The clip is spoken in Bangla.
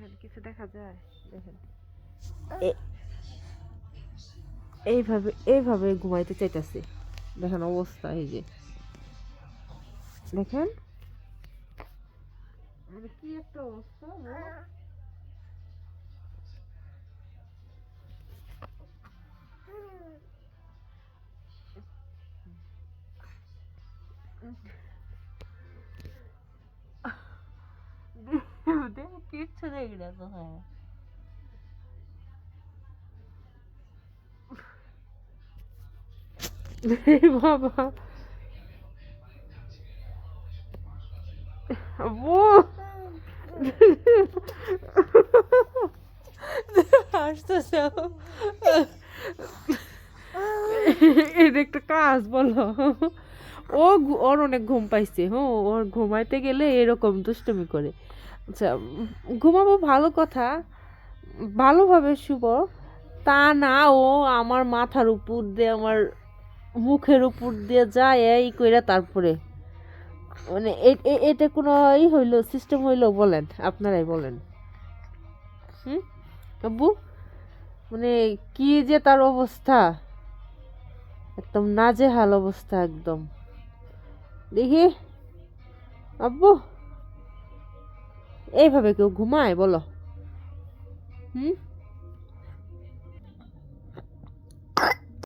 দেখেন কিছু দেখা যায় দেখেন এ- এইভাবে এইভাবে ঘুমাইতে চাইতেছে দেখেন অবস্থা এই যে দেখেন মানে কি একটা অবস্থা বলো? Twitter'a girer daha. Ne baba? Bu. Hasta sen. এটা একটা কাজ বলো। ও ওর অনেক ঘুম পাইছে হ্যাঁ ওর ঘুমাইতে গেলে এরকম দুষ্টুমি করে। আচ্ছা ঘুমাবো ভালো কথা, ভালোভাবে শুভ তা না ও আমার মাথার উপর দিয়ে, আমার মুখের উপর দিয়ে যায়, এই কইরা তারপরে। মানে এটা কোনো ই হইল সিস্টেম হইল বলেন, আপনারাই বলেন। হুম? আব্বু? মানে কি যে তার অবস্থা? একদম নাজেহাল অবস্থা একদম। দেখি। আব্বু। এইভাবে কেউ ঘুমায় বলো। হুম?